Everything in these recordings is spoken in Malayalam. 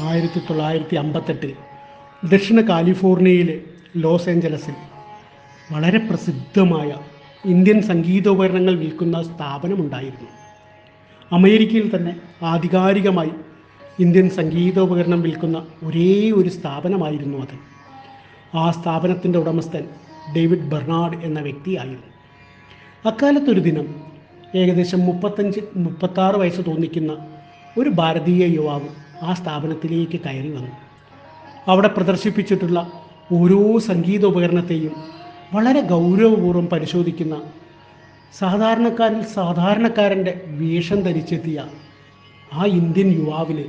ആയിരത്തി തൊള്ളായിരത്തി അമ്പത്തെട്ടിൽ ദക്ഷിണ കാലിഫോർണിയയിലെ ലോസ് ഏഞ്ചലസിൽ വളരെ പ്രസിദ്ധമായ ഇന്ത്യൻ സംഗീതോപകരണങ്ങൾ വിൽക്കുന്ന സ്ഥാപനമുണ്ടായിരുന്നു. അമേരിക്കയിൽ തന്നെ ആധികാരികമായി ഇന്ത്യൻ സംഗീതോപകരണം വിൽക്കുന്ന ഒരേ ഒരു സ്ഥാപനമായിരുന്നു അത്. ആ സ്ഥാപനത്തിന്റെ ഉടമസ്ഥൻ ഡേവിഡ് ബെർണാഡ് എന്ന വ്യക്തിയായിരുന്നു. അക്കാലത്തൊരു ദിനം ഏകദേശം മുപ്പത്തഞ്ച് മുപ്പത്താറ് വയസ്സ് തോന്നിക്കുന്ന ഒരു ഭാരതീയ യുവാവ് ആ സ്ഥാപനത്തിലേക്ക് കയറി വന്നു. അവിടെ പ്രദർശിപ്പിച്ചിട്ടുള്ള ഓരോ സംഗീത ഉപകരണത്തെയും വളരെ ഗൗരവപൂർവം പരിശോധിക്കുന്ന സാധാരണക്കാരിൽ സാധാരണക്കാരന്റെ വേഷം ധരിച്ചെത്തിയ ആ ഇന്ത്യൻ യുവാവിന്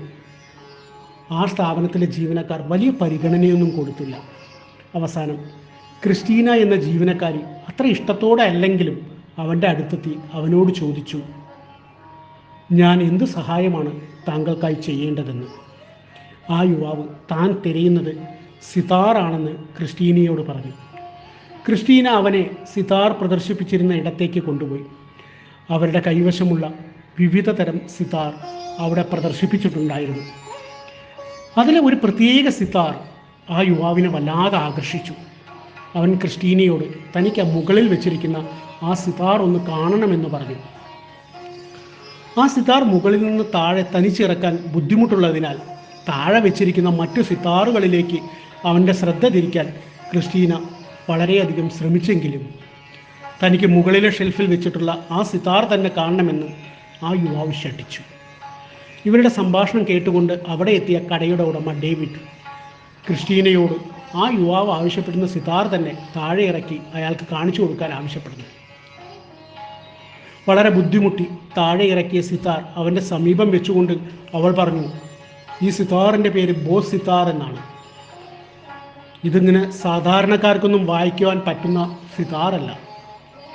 ആ സ്ഥാപനത്തിലെ ജീവനക്കാർ വലിയ പരിഗണനയൊന്നും കൊടുത്തില്ല. അവസാനം ക്രിസ്റ്റീന എന്ന ജീവനക്കാരി അത്ര ഇഷ്ടത്തോടെ അല്ലെങ്കിലും അവന്റെ അടുത്തെത്തി അവനോട് ചോദിച്ചു ഞാൻ എന്ത് സഹായമാണ് താങ്കൾക്കായി ചെയ്യേണ്ടതെന്ന്? ആ യുവാവ് താൻ തിരയുന്നത് സിതാറാണെന്ന് ക്രിസ്റ്റീനയോട് പറഞ്ഞു. ക്രിസ്റ്റീന അവനെ സിതാർ പ്രദർശിപ്പിച്ചിരുന്ന ഇടത്തേക്ക് കൊണ്ടുപോയി. അവരുടെ കൈവശമുള്ള വിവിധ തരം സിതാർ അവിടെ പ്രദർശിപ്പിച്ചിട്ടുണ്ടായിരുന്നു. അതിലെ ഒരു പ്രത്യേക സിതാർ ആ യുവാവിനെ വല്ലാതെ ആകർഷിച്ചു. അവൻ ക്രിസ്റ്റീനയോട് തനിക്ക് മുകളിൽ വെച്ചിരിക്കുന്ന ആ സിതാർ ഒന്ന് കാണണമെന്ന് പറഞ്ഞു. ആ സിതാർ മുകളിൽ നിന്ന് താഴെ തനിച്ചിറക്കാൻ ബുദ്ധിമുട്ടുള്ളതിനാൽ താഴെ വെച്ചിരിക്കുന്ന മറ്റു സിതാറുകളിലേക്ക് അവന്റെ ശ്രദ്ധ തിരിക്കാൻ ക്രിസ്റ്റീന വളരെയധികം ശ്രമിച്ചെങ്കിലും തനിക്ക് മുകളിലെ ഷെൽഫിൽ വെച്ചിട്ടുള്ള ആ സിതാർ തന്നെ കാണണമെന്ന് ആ യുവാവ് ശഠിച്ചു. ഇവരുടെ സംഭാഷണം കേട്ടുകൊണ്ട് അവിടെ എത്തിയ കടയുടെ ഉടമ ഡേവിഡ് ക്രിസ്റ്റീനയോട് ആ യുവാവ് ആവശ്യപ്പെടുന്ന സിതാർ തന്നെ താഴെ ഇറക്കി അയാൾക്ക് കാണിച്ചു കൊടുക്കാൻ ആവശ്യപ്പെടുന്നു. വളരെ ബുദ്ധിമുട്ടി താഴെ ഇറക്കിയ സിതാർ അവന്റെ സമീപം വെച്ചുകൊണ്ട് അവൾ പറഞ്ഞു ഈ സിതാറിന്റെ പേര് ബോസ് സിതാർ എന്നാണ്. ഇതിങ്ങനെ സാധാരണക്കാർക്കൊന്നും വായിക്കുവാൻ പറ്റുന്ന സിതാറല്ല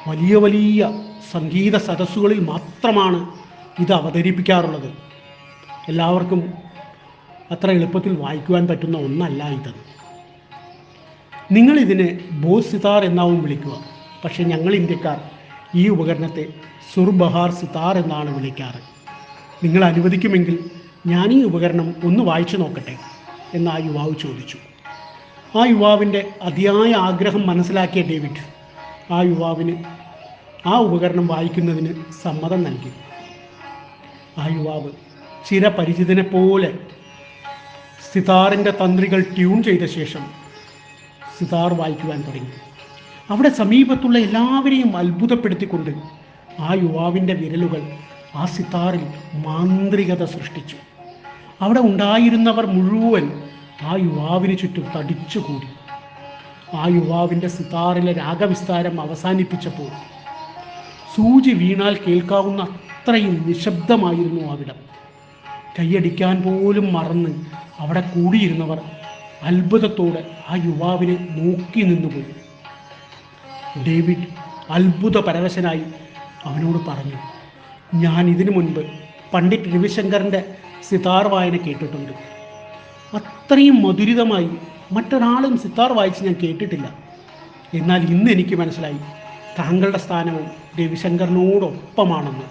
വലിയ വലിയ സംഗീത സദസ്സുകളിൽ മാത്രമാണ് ഇത് അവതരിപ്പിക്കാറുള്ളത്. എല്ലാവർക്കും അത്ര എളുപ്പത്തിൽ വായിക്കുവാൻ പറ്റുന്ന ഒന്നല്ല ഇത്. നിങ്ങളിതിനെ ബോസ് സിതാർ എന്നാവും വിളിക്കുക. പക്ഷേ ഞങ്ങൾ ഇന്ത്യക്കാർ ഈ ഉപകരണത്തെ സുർബഹാർ സിതാർ എന്നാണ് വിളിക്കാറ്. നിങ്ങൾ അനുവദിക്കുമെങ്കിൽ ഞാൻ ഈ ഉപകരണം ഒന്ന് വായിച്ചു നോക്കട്ടെ എന്ന് ആ യുവാവ് ചോദിച്ചു. ആ യുവാവിന്റെ അതിയായ ആഗ്രഹം മനസ്സിലാക്കിയ ഡേവിഡ് ആ യുവാവിന് ആ ഉപകരണം വായിക്കുന്നതിന് സമ്മതം നൽകി. ആ യുവാവ് ചിരപരിചിതനെ പോലെ സിതാറിന്റെ തന്ത്രികൾ ട്യൂൺ ചെയ്ത ശേഷം സിതാർ വായിക്കുവാൻ തുടങ്ങി. അവിടെ സമീപത്തുള്ള എല്ലാവരെയും അത്ഭുതപ്പെടുത്തിക്കൊണ്ട് ആ യുവാവിന്റെ വിരലുകൾ ആ സിത്താറിൽ മാന്ത്രികത സൃഷ്ടിച്ചു. അവിടെ ഉണ്ടായിരുന്നവർ മുഴുവൻ ആ യുവാവിന് ചുറ്റും തടിച്ചുകൂടി. ആ യുവാവിന്റെ സിത്താറിലെ രാഗവിസ്താരം അവസാനിപ്പിച്ചപ്പോൾ സൂചി വീണാൽ കേൾക്കാവുന്ന അത്രയും നിശബ്ദമായിരുന്നു അവിടം കൈയടിക്കാൻ പോലും മറന്ന് അവിടെ കൂടിയിരുന്നവർ അത്ഭുതത്തോടെ ആ യുവാവിനെ നോക്കി നിന്നുപോയി. ഡേവിഡ് അത്ഭുത പരവശനായി അവനോട് പറഞ്ഞു ഞാൻ ഇതിനു മുൻപ് പണ്ഡിറ്റ് രവിശങ്കറിന്റെ സിതാർ വായന കേട്ടിട്ടുണ്ട്. അത്രയും മധുരിതമായി മറ്റൊരാളും സിത്താർ വായിച്ച് ഞാൻ കേട്ടിട്ടില്ല. എന്നാൽ ഇന്ന് എനിക്ക് മനസ്സിലായി താങ്കളുടെ സ്ഥാനവും രവിശങ്കറിനോടൊപ്പമാണെന്ന്.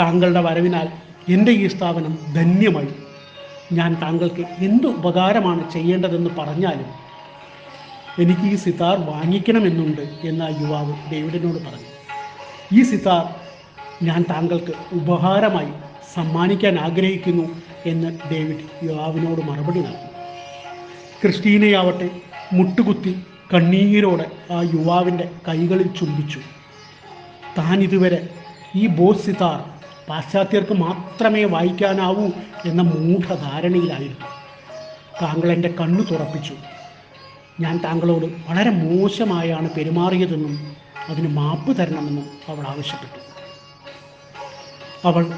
താങ്കളുടെ വരവിനാൽ എന്റെ ഈ സ്ഥാപനം ധന്യമായി. ഞാൻ താങ്കൾക്ക് എന്ത് ഉപകാരമാണ് ചെയ്യേണ്ടതെന്ന് പറഞ്ഞാലും എനിക്ക് ഈ സിതാർ വാങ്ങിക്കണമെന്നുണ്ട് എന്ന് ആ യുവാവ് ഡേവിഡിനോട് പറഞ്ഞു. ഈ സിതാർ ഞാൻ താങ്കൾക്ക് ഉപഹാരമായി സമ്മാനിക്കാൻ ആഗ്രഹിക്കുന്നു എന്ന് ഡേവിഡ് യുവാവിനോട് മറുപടി നൽകി. ക്രിസ്റ്റീനയാവട്ടെ മുട്ടുകുത്തി കണ്ണീരോടെ ആ യുവാവിന്റെ കൈകളിൽ ചുംബിച്ചു. താൻ ഇതുവരെ ഈ ബോസ് സിതാർ പാശ്ചാത്യർക്ക് മാത്രമേ വായിക്കാനാവൂ എന്ന മൂഢധാരണയിലായിരുന്നു. താങ്കൾ എന്റെ കണ്ണു തുറപ്പിച്ചു. ഞാൻ താങ്കളോട് വളരെ മോശമായാണ് പെരുമാറിയതെന്നും അതിന് മാപ്പ് തരണമെന്നും അവൾ ആവശ്യപ്പെട്ടു. അവൾ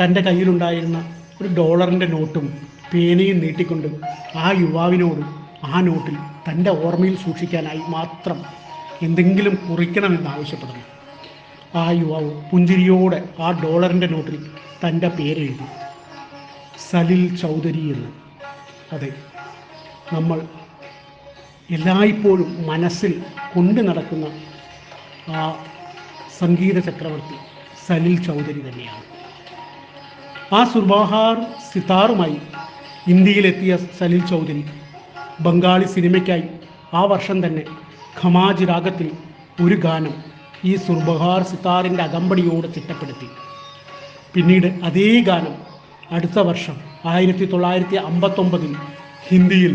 തന്റെ കയ്യിലുണ്ടായിരുന്ന ഒരു ഡോളറിന്റെ നോട്ടും പേനയും നീട്ടിക്കൊണ്ട് ആ യുവാവിനോട് ആ നോട്ടിൽ തന്റെ ഓർമ്മയിൽ സൂക്ഷിക്കാനായി മാത്രം എന്തെങ്കിലും കുറിക്കണമെന്ന് ആവശ്യപ്പെടുന്നു ആ യുവാവ് പുഞ്ചിരിയോടെ ആ ഡോളറിന്റെ നോട്ടിൽ തന്റെ പേരെഴുതി സലിൽ ചൗധരി എന്ന്. അതെ നമ്മൾ എല്ലായ്പ്പോഴും മനസ്സിൽ കൊണ്ടു നടക്കുന്ന ആ സംഗീത ചക്രവർത്തി സലിൽ ചൗധരി തന്നെയാണ്. ആ സുർബാഹാർ സിതാറുമായി ഇന്ത്യയിലെത്തിയ സലിൽ ചൗധരി ബംഗാളി സിനിമയ്ക്കായി ആ വർഷം തന്നെ ഖമാജ് രാഗത്തിൽ ഒരു ഗാനം ഈ സുർബഹാർ സിത്താറിന്റെ അകമ്പടിയോട് ചിട്ടപ്പെടുത്തി. പിന്നീട് അതേ ഗാനം അടുത്ത വർഷം ആയിരത്തി തൊള്ളായിരത്തി അമ്പത്തൊമ്പതിൽ ഹിന്ദിയിൽ